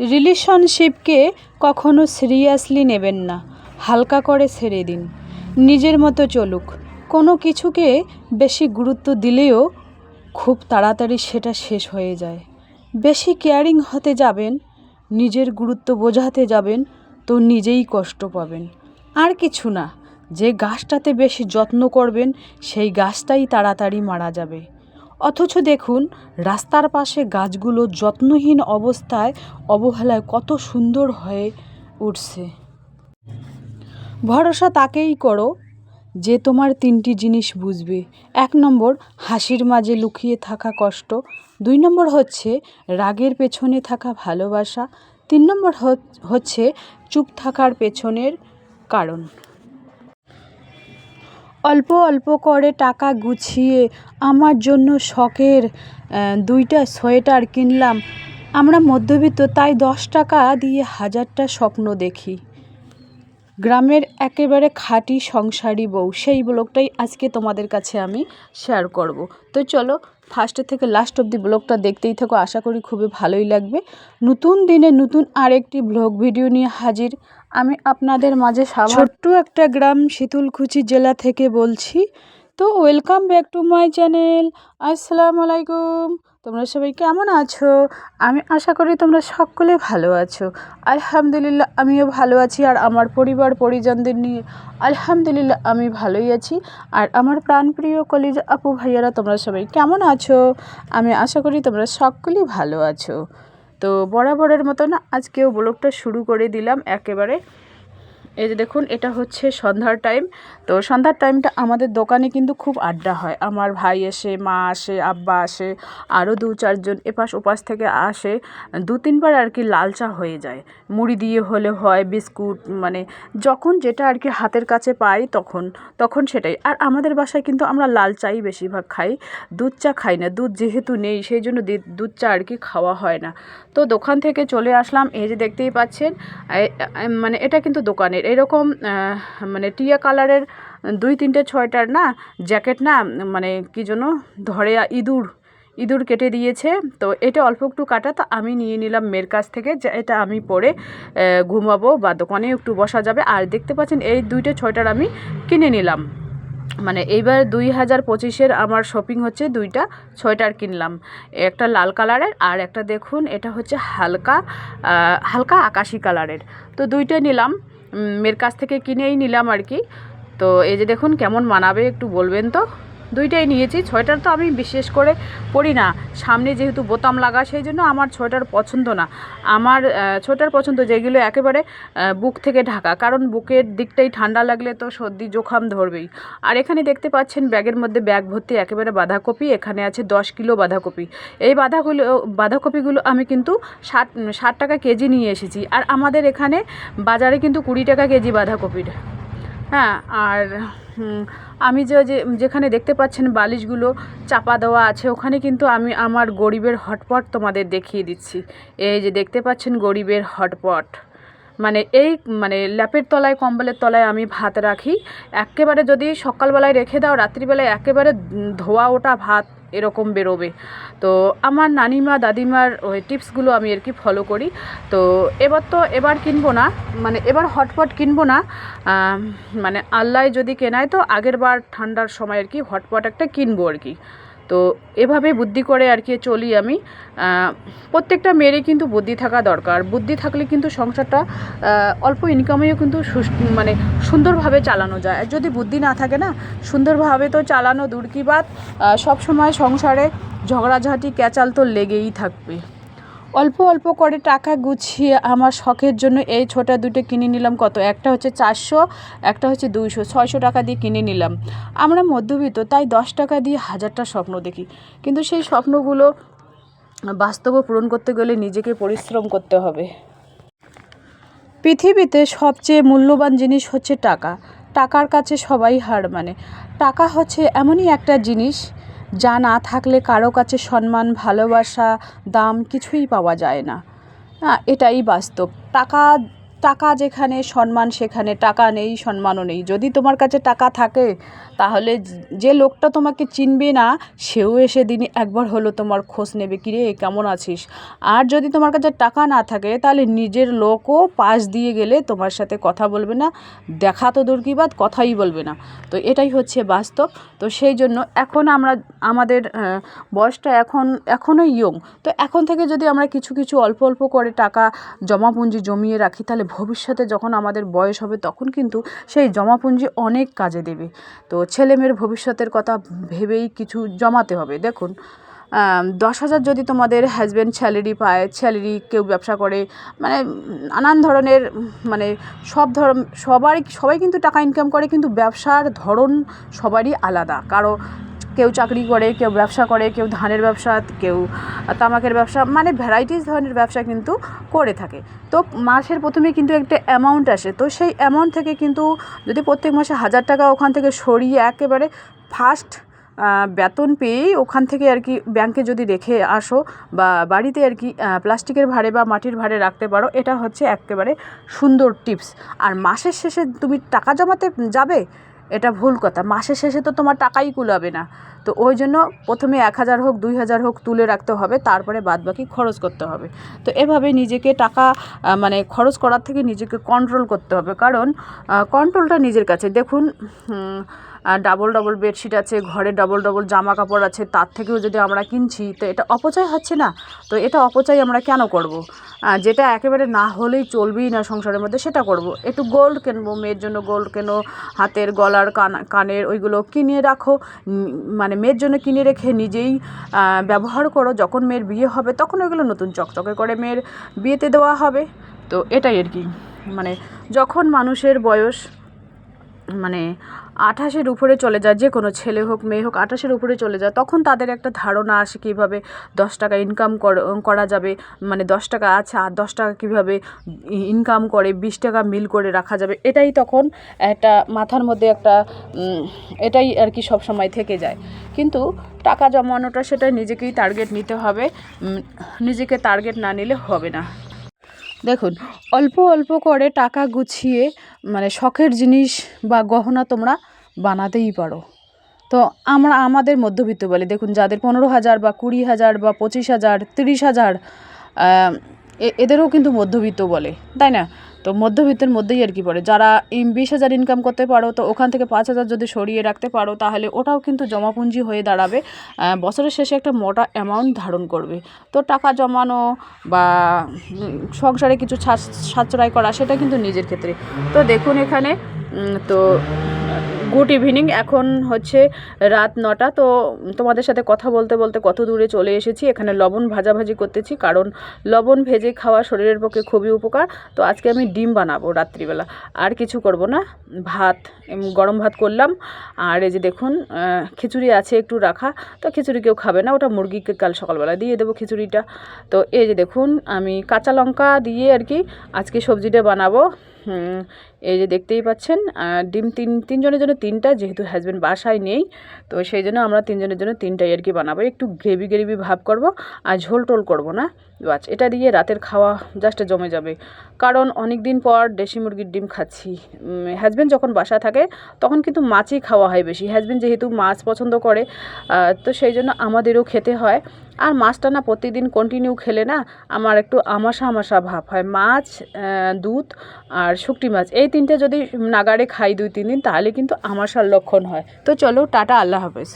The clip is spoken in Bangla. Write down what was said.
রিলেশনশিপকে কখনো সিরিয়াসলি নেবেন না, হালকা করে ছেড়ে দিন। নিজের মতো চলুক। কোনো কিছুকে বেশি গুরুত্ব দিলেও খুব তাড়াতাড়ি সেটা শেষ হয়ে যায়। বেশি কেয়ারিং হতে যাবেন, নিজের গুরুত্ব বোঝাতে যাবেন, তো নিজেই কষ্ট পাবেন। আর কিছু না, যে গাছটাতে বেশি যত্ন করবেন, সেই গাছটাই তাড়াতাড়ি মারা যাবে। অথচ দেখুন, রাস্তার পাশে গাছগুলো যত্নহীন অবস্থায় অবহেলায় কত সুন্দর হয়ে উঠছে। ভরসা তাকেই করো যে তোমার তিনটি জিনিস বুঝবে। এক নম্বর, হাসির মাঝে লুকিয়ে থাকা কষ্ট। দুই নম্বর হচ্ছে, রাগের পেছনে থাকা ভালোবাসা। তিন নম্বর হচ- হচ্ছে, চুপ থাকার পেছনের কারণ। অল্প অল্প করে টাকা গুছিয়ে আমার জন্য শখের দুইটা সোয়েটার কিনলাম। আমরা মধ্যবিত্ত, তাই দশ টাকা দিয়ে হাজারটা স্বপ্ন দেখি। গ্রামের একেবারে খাঁটি সংসারী বউ, সেই ব্লগটাই আজকে তোমাদের কাছে আমি শেয়ার করব। তো চলো ফার্স্টে থেকে লাস্ট অবধি ব্লগটা দেখতেই থাকো, আশা করি খুবই ভালোই লাগবে। নতুন দিনে নতুন আরেকটি ব্লগ ভিডিও নিয়ে হাজির। আমি আপনাদের মাঝে ছোট্ট একটা গ্রাম শীতলকুচি জেলা থেকে বলছি। তো welcome back to my channel. আসসালামু আলাইকুম। তোমরা সবাই কেমন আছো? আমি আশা করি তোমরা সকলে ভালো আছো। আলহামদুলিল্লাহ, আমিও ভালো আছি আর আমার পরিবার পরিজনদের নিয়ে আলহামদুলিল্লাহ আমি ভালোই আছি। আর আমার প্রাণপ্রিয় কলিজ আপু ভাইয়ারা, তোমরা সবাই কেমন আছো? আমি আশা করি তোমরা সকলেই ভালো আছো। তো বরাবরের মতো না আজকেও ব্লগটা শুরু করে দিলাম একেবারে। এই যে দেখুন, এটা হচ্ছে সন্ধ্যার টাইম তো সন্ধ্যার টাইমটা আমাদের দোকানে কিন্তু খুব আড্ডা হয়। আমার ভাই এসে মা আসে, আব্বা আসে আরও দু চারজন এপাশ ওপাশ থেকে আসে। দু তিনবার আর কি লাল চা হয়ে যায়। মুড়ি দিয়ে হলে হয়, বিস্কুট মানে যখন যেটা আর কি হাতের কাছে পাই তখন তখন সেটাই। আর আমাদের বাসায় কিন্তু আমরা লাল চাই বেশিরভাগ খাই। দুধ চা খাই না, দুধ যেহেতু নেই, সেই জন্য দুধ চা আর কি খাওয়া হয় না। তো দোকান থেকে চলে আসলাম। এই যে দেখতেই পাচ্ছেন মানে এটা কিন্তু দোকানের এরকম মানে টিয়া কালারের দুই, তিনটে, ছয়টার না জ্যাকেট না মানে কি জন্য ধরে ইঁদুর ইঁদুর কেটে দিয়েছে। তো এটা অল্প একটু কাটা, তো আমি নিয়ে নিলাম মেয়ের কাছ থেকে, যে এটা আমি পরে ঘুমাবো বা দোকানে একটু বসা যাবে। আর দেখতে পাচ্ছেন, এই দুইটা, ছয়টার আমি কিনে নিলাম। মানে এইবার দুই হাজার পঁচিশের আমার শপিং হচ্ছে দুইটা সোয়েটার কিনলাম। একটা লাল কালারের, আর একটা দেখুন, এটা হচ্ছে হালকা হালকা আকাশি কালারের। তো দুইটা নিলাম। মেয়ের কাছ থেকে কিনেই নিলাম আর কি। তো এই যে দেখুন কেমন মানাবে একটু বলবেন তো? দুইটাই নিয়েছি। সোয়েটার তো আমি বিশেষ করে পরি না। সামনে যেহেতু বোতাম লাগা সেই জন্য আমার সোয়েটার পছন্দ না। আমার আহ, সোয়েটার পছন্দ যেগুলো একেবারে বুক থেকে ঢাকা। কারণ বুকের দিকটাই ঠান্ডা লাগলে তো সর্দি জোখাম ধরবেই। আর এখানে দেখতে পাচ্ছেন ব্যাগের মধ্যে ব্যাগ ভর্তি একেবারে বাঁধাকপি। এখানে আছে দশ কিলো বাঁধাকপি। এই বাঁধাগুলো বাঁধাকপিগুলো আমি কিন্তু ষাট ষাট টাকা কেজি নিয়ে এসেছি। আর আমাদের এখানে বাজারে কিন্তু কুড়ি টাকা কেজি বাঁধাকপির। হ্যাঁ আর আমি যে যেখানে দেখতে পাচ্ছেন বালিশগুলো চাপা দেওয়া আছে, ওখানে কিন্তু আমি আমার গরিবের হটপট তোমাদের দেখিয়ে দিচ্ছি। এই যে দেখতে পাচ্ছেন গরিবের হটপট। মানে এই মানে ল্যাপের তলায়, কম্বলের তলায় আমি ভাত রাখি। একেবারে যদি সকালবেলায় রেখে দাও, রাত্রিবেলায় একেবারে ধোয়া ওটা ভাত এরকম বেরোবে। তো আমার নানিমা, দাদিমার ওই টিপসগুলো আমি আর কি ফলো করি। তো এবার তো এবার কিনবো না মানে এবার হটপট কিনবো না। মানে আল্লাহ যদি কেনায় তো আগের বার ঠান্ডার সময় আর কি হটপট একটা কিনবো আর কি। তো এভাবে বুদ্ধি করে আর কি চলি আমি। প্রত্যেকটা মেয়েরই কিন্তু বুদ্ধি থাকা দরকার। বুদ্ধি থাকলে কিন্তু সংসারটা অল্প ইনকামেও কিন্তু মানে সুন্দরভাবে চালানো যায়। আর যদি বুদ্ধি না থাকে না, সুন্দরভাবে তো চালানো দূর কি বাদ সবসময় সংসারে ঝগড়াঝাঁটি, ক্যাচাল তো লেগেই থাকবে। অল্প অল্প করে টাকা গুছিয়ে আমার শখের জন্য এই ছোটা দুটো কিনে নিলাম। কত? একটা হচ্ছে চারশো, একটা হচ্ছে দুইশো, ছয়শো টাকা দিয়ে কিনে নিলাম। আমরা মধ্যবিত্ত, তাই দশ টাকা দিয়ে হাজারটা স্বপ্ন দেখি। কিন্তু সেই স্বপ্নগুলো বাস্তবে পূরণ করতে গেলে নিজেকে পরিশ্রম করতে হবে। পৃথিবীতে সবচেয়ে মূল্যবান জিনিস হচ্ছে টাকা। টাকার কাছে সবাই হার মানে। টাকা হচ্ছে এমনই একটা জিনিস যা না থাকলে কারও কাছে সম্মান, ভালোবাসা, দাম কিছুই পাওয়া যায় না। এটাই বাস্তব। টাকা টাকা যেখানে সম্মান, সেখানে টাকা নেই, সম্মানও নেই। যদি তোমার কাছে টাকা থাকে, তাহলে যে লোকটা তোমাকে চিনবে না, সেও এসে দিনে একবার হলো তোমার খোঁজ নেবে, কিরে, কেমন আছিস? আর যদি তোমার কাছে টাকা না থাকে, তাহলে নিজের লোকও পাশ দিয়ে গেলে তোমার সাথে কথা বলবে না, দেখা তো দূর কি বাদ কথাই বলবে না। তো এটাই হচ্ছে বাস্তব। তো সেই জন্য এখন আমরা, আমাদের বয়সটা এখন এখনও ইয়ং তো এখন থেকে যদি আমরা কিছু কিছু অল্প অল্প করে টাকা জমাপুঞ্জি জমিয়ে রাখি, তাহলে ভবিষ্যতে যখন আমাদের বয়স হবে তখন কিন্তু সেই জমাপুঞ্জি অনেক কাজে দেবে। তো ছেলেমেয়ের ভবিষ্যতের কথা ভেবেই কিছু জমাতে হবে। দেখুন দশ হাজার যদি তোমাদের হাজব্যান্ড স্যালারি পায় স্যালারি কেউ ব্যবসা করে মানে নানান ধরনের মানে সব ধর, সবারই, সবাই কিন্তু টাকা ইনকাম করে, কিন্তু ব্যবসার ধরন সবারই আলাদা। কারও কেউ চাকরি করে, কেউ ব্যবসা করে, কেউ ধানের ব্যবসা, কেউ তামাকের ব্যবসা মানে ভ্যারাইটিস ধরনের ব্যবসা কিন্তু করে থাকে। তো মাসের প্রথমে কিন্তু একটা অ্যামাউন্ট আসে। তো সেই অ্যামাউন্ট থেকে কিন্তু যদি প্রত্যেক মাসে হাজার টাকা ওখান থেকে সরিয়ে একেবারে ফার্স্ট বেতন পেয়েই ওখান থেকে আর কি ব্যাংকে যদি রেখে আসো বা বাড়িতে আর কি প্লাস্টিকের ভাড়ে বা মাটির ভাড়ে রাখতে পারো, এটা হচ্ছে একেবারে সুন্দর টিপস আর মাসের শেষে তুমি টাকা জমাতে যাবে? এটা ভুল কথা। মাসের শেষে তো তোমার টাকাই কুলাবে না। তো ওই জন্য প্রথমে এক হাজার হোক, দুই হাজার হোক তুলে রাখতে হবে, তারপরে বাদ বাকি খরচ করতে হবে। তো এভাবে নিজেকে টাকা মানে খরচ করার থেকে নিজেকে কন্ট্রোল করতে হবে। কারণ কন্ট্রোলটা নিজের কাছে। দেখুন ডাবল ডাবল বেডশিট আছে, ঘরে ডাবল ডাবল জামা কাপড় আছে, তার থেকেও যদি আমরা কিনছি, তো এটা অপচয় হচ্ছে না তো এটা অপচয় আমরা কেন করব। যেটা একেবারে না হলেই চলবেই না সংসারের মধ্যে, সেটা করব। একটু গোল্ড কিনবো, মেয়ের জন্য গোল্ড কেনো, হাতের গলার কান, কানের ওইগুলো কিনে রাখো মানে মেয়ের জন্য কিনে রেখে নিজেই ব্যবহার করো যখন মেয়ের বিয়ে হবে, তখন ওইগুলো নতুন চকচকে করে মেয়ের বিয়েতে দেওয়া হবে তো এটাই আর কি মানে যখন মানুষের বয়স মানে আঠাশের উপরে চলে যায়, যে কোনো ছেলে হোক, মেয়ে হোক, আঠাশের উপরে চলে যায়, তখন তাদের একটা ধারণা আসে কীভাবে দশ টাকা ইনকাম করা যাবে। মানে দশ টাকা আছে, আর দশ টাকা কীভাবে ইনকাম করে, বিশ টাকা মিল করে রাখা যাবে। এটাই তখন একটা মাথার মধ্যে একটা এটাই আর কি সব সময় থেকে যায়। কিন্তু টাকা জমানোটা সেটা নিজেকেই টার্গেট নিতে হবে নিজেকে টার্গেট না নিলে হবে না। দেখুন, অল্প অল্প করে টাকা গুছিয়ে মানে শখের জিনিস বা গহনা তোমরা বানাতেই পারো। তো আমরা, আমাদের মধ্যবিত্ত বলে, দেখুন যাদের পনেরো হাজার বা কুড়ি হাজার বা পঁচিশ হাজার, তিরিশ হাজার এদেরও কিন্তু মধ্যবিত্ত বলে, তাই না? তো মধ্যবিত্তের মধ্যেই আর কি পড়ে। যারা বিশ হাজার ইনকাম করতে পারো, তো ওখান থেকে পাঁচ হাজার যদি সরিয়ে রাখতে পারো, তাহলে ওটাও কিন্তু জমাপুঞ্জি হয়ে দাঁড়াবে। বছরের শেষে একটা মোটা অ্যামাউন্ট ধারণ করবে। তো টাকা জমানো বা সংসারে কিছু সাশ্- সাশ্রয় করা, সেটা কিন্তু নিজের ক্ষেত্রে। তো দেখুন এখানে তো গুড ইভিনিং। এখন হচ্ছে রাত নটা। তো তোমাদের সাথে কথা বলতে বলতে কত দূরে চলে এসেছি। এখানে লবণ ভাজাভাজি করতেছি, কারণ লবণ ভেজে খাওয়া শরীরের পক্ষে খুবই উপকার। তো আজকে আমি ডিম বানাবো রাত্রিবেলা। আর কিছু করব না। ভাত গরম ভাত করলাম। আর এই যে দেখুন খিচুড়ি আছে একটু রাখা। তো খিচুড়ি কেউ খাবে না। ওটা মুরগিকে কাল সকালবেলা দিয়ে দেবো খিচুড়িটা। তো এই যে দেখুন, আমি কাঁচা লঙ্কা দিয়ে আর কি আজকে সবজিটা বানাবো। এই যে দেখতেই পাচ্ছেন ডিম তিন, তিনজনের জন্য তিনটা, যেহেতু হাজব্যান্ড বাসায় নেই, তো সেই জন্য আমরা তিনজনের জন্য তিনটাই আর কি বানাবো। একটু গ্রেভি গ্রেভি ভাব করব আর ঝোল টোল করব না। বাস, এটা দিয়ে রাতের খাওয়া জাস্ট জমে যাবে। কারণ অনেক দিন পর দেশি মুরগির ডিম খাচ্ছি। হাজব্যান্ড যখন বাসা থাকে, তখন কিন্তু মাছই খাওয়া হয় বেশি। হাজব্যান্ড যেহেতু মাছ পছন্দ করে তো সেই জন্য আমাদেরও খেতে হয়। আর মাছটা না প্রতিদিন কন্টিনিউ খেলে না আমার একটু আমাশা আমাশা ভাব হয়। মাছ দুধ আর শুকটি মাছ, এই তিনটে যদি নাগাড়ে খাই দুই, তিন দিন, তাহলে কিন্তু আমাশার লক্ষণ হয়। তো চলো, টাটা, আল্লাহ হাফেজ।